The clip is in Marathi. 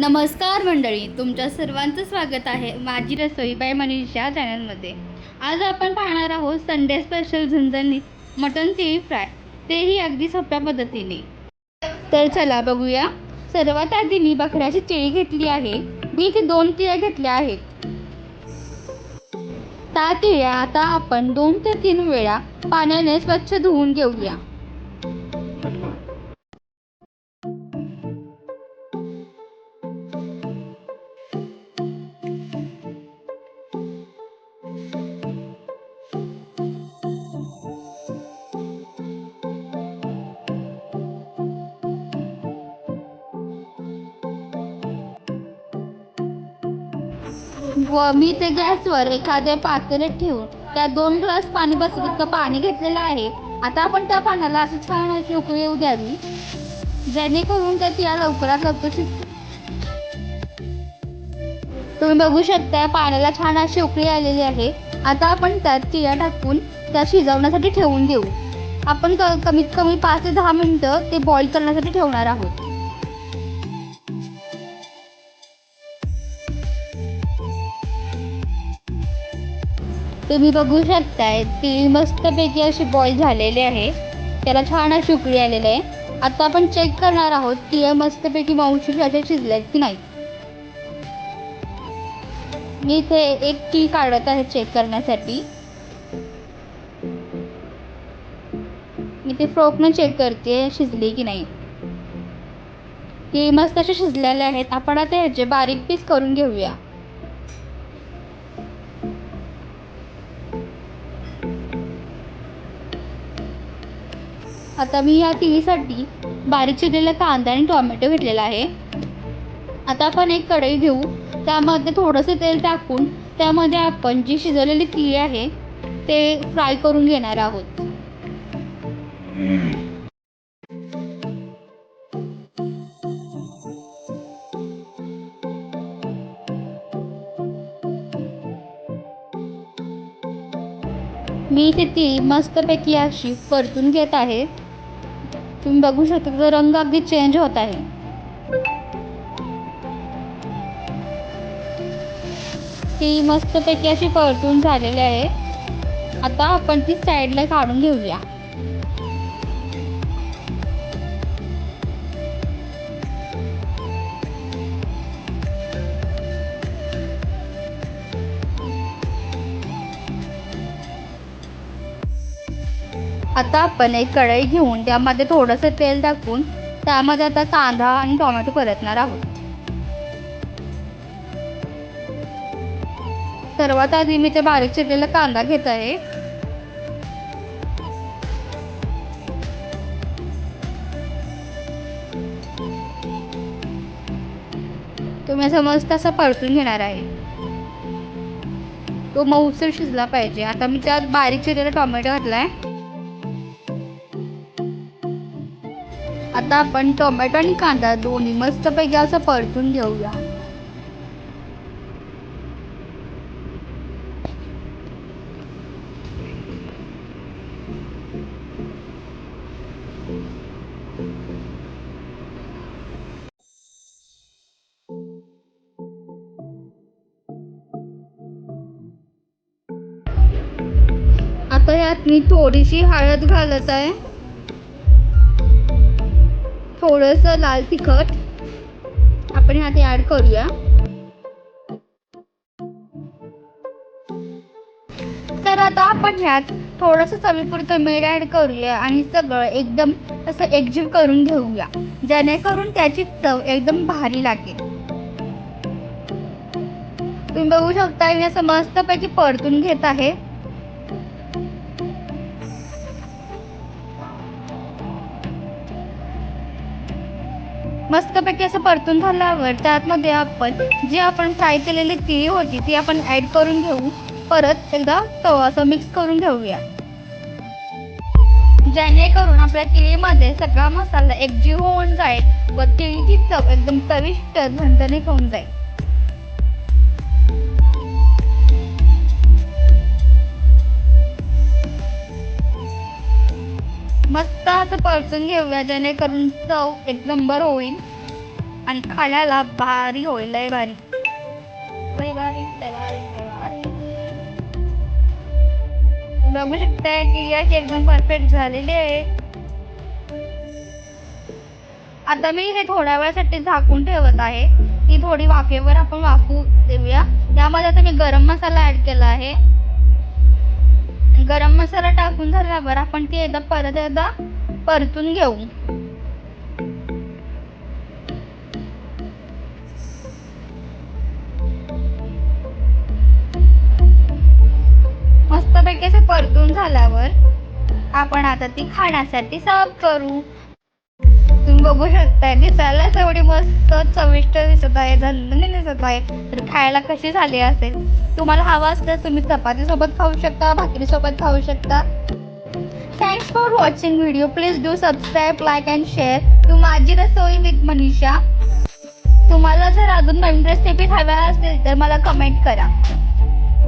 नमस्कार मंडळी तुमच्या सर्वांचं स्वागत आहे माझी रसोई बाय मनीषा चॅनलमध्ये. आज आपण पाहणार आहोत संडे स्पेशल झणझणीत मटन तिळी फ्राय. तेही अगदी सोप्या पद्धतीने. तर चला बघूया. सर्वात आधी मी बकऱ्याची चिळी घेतली आहे. मी इथे दोन तिळ्या घेतल्या आहेत. त्या तिळ्या आता आपण दोन ते तीन वेळा पाण्याने स्वच्छ धुवून घेऊया. व मी ते गॅसवर एखाद्या पातेल्यात ठेवून त्यात दोन ग्लास पाणी बस इतकं पाणी घेतलेलं आहे. आता आपण त्या पाण्याला असं छान अशी उकळी येऊ द्यावी. जेणेकरून त्या तिळा लवकरात लवकर तुम्ही बघू शकता पाण्याला छान अशी उकळी आलेली आहे. आता आपण त्यात तिया टाकून त्या शिजवण्यासाठी ठेवून देऊ. आपण क कमीत कमी पाच ते दहा मिनटं ते बॉईल करण्यासाठी ठेवणार आहोत. तुम्ही बघू शकताय ती मस्तपैकी अशी बॉईल झालेली आहे. त्याला छान अशी उकळी आलेली आहे. आता आपण चेक करणार आहोत ती मस्तपैकी मावशी अशा शिजल्यात की नाही. मी इथे एक की काढत आहे चेक करण्यासाठी. मी ते फ्रोकनं चेक करते शिजली की नाही. ती मस्त अशा शिजलेल्या आहेत. आपण आता ह्याचे बारीक पीस करून घेऊया. आता मी या तिळीसाठी बारीक चिरलेला कांदा आणि टोमॅटो घेतलेला आहे. आता आपण एक कढई घेऊ. त्यामध्ये थोडंसं तेल टाकून त्यामध्ये आपण जी शिजवलेली तिळी आहे ते फ्राय करून घेणार आहोत. मी इथे ती मस्तपैकी अशी परतून घेत आहे. तुम्ही बघू शकता त्याचा रंग अगदी चेंज होत आहे. ती मस्तपैकी अशी परतून झालेली आहे. आता आपण ती साईडला काढून घेऊया. आता आपण एक कढई घेऊन त्यामध्ये थोडंसं तेल टाकून त्यामध्ये आता कांदा आणि टोमॅटो परतणार आहोत. सर्वात आधी मी ते बारीक चिरलेला कांदा घेत आहे तुम्ही असं मस्त असं परतून घेणार आहे. तो मऊसर शिजला पाहिजे. आता मी त्यात बारीक चिरलेला टोमॅटो घातला आहे आता आपण टोमॅटो आणि कांदा दोन्ही मस्तपैकी असं परतून घेऊया. आता यात मी थोडीशी हळद घालत आहे. थोडंसं लाल तिखट. आपण ह्यात ऍड करूया. तर आता आपण ह्यात थोडंसं चवीपुरतं मीठ ॲड करूया आणि सगळं एकदम असं एकजीव करून घेऊया. जेणेकरून त्याची चव एकदम भारी लागेल. तुम्ही बघू शकता मी असं मस्तपैकी परतून घेत आहे. मस्तपैकी असं परतून झाल्यावर त्यातमध्ये आपण जी आपण फ्राय केलेली तिळी होती ती आपण ॲड करून घेऊ. परत एकदा तवा असं मिक्स करून घेऊया. जेणेकरून आपल्या तिळीमध्ये सगळा मसाला एकजीव होऊन जाईल व तिळीची चव एकदम चविष्ट झणझणीत होऊन जाईल. मस्त असं परतून घेऊया जेणेकरून चव एक नंबर होईल आणि खाण्याला भारी होईल लय भारी. भारी, बघू शकताय की यश एकदम परफेक्ट झालेली आहे. आता मी हे थोड्या वेळासाठी झाकून ठेवत आहे. ती थोडी वाफेवर आपण वाफू देऊया. त्यामध्ये आता मी गरम मसाला ऍड केला आहे. गरम मसाला टाकून झाल्यावर आपण ती एकदा परत एकदा परतून घेऊ. मस्तपैकी असं परतून झाल्यावर आपण आता ती खाण्यासाठी सर्व करू. बघू शकताय. दिसायलाच एवढी मस्त चविष्ट दिसत आहे झणझणीत दिसत आहे. तर खायला कशी झाली असेल? तुम्हाला हवा असतं तुम्ही चपाती सोबत खाऊ शकता भाकरीसोबत खाऊ शकता. Thanks for watching video please do subscribe like and share to Majhi Rasoi with Manisha. तुम्हाला जर अजून नवीन रेसिपी हव्या असतील तर मला कमेंट करा.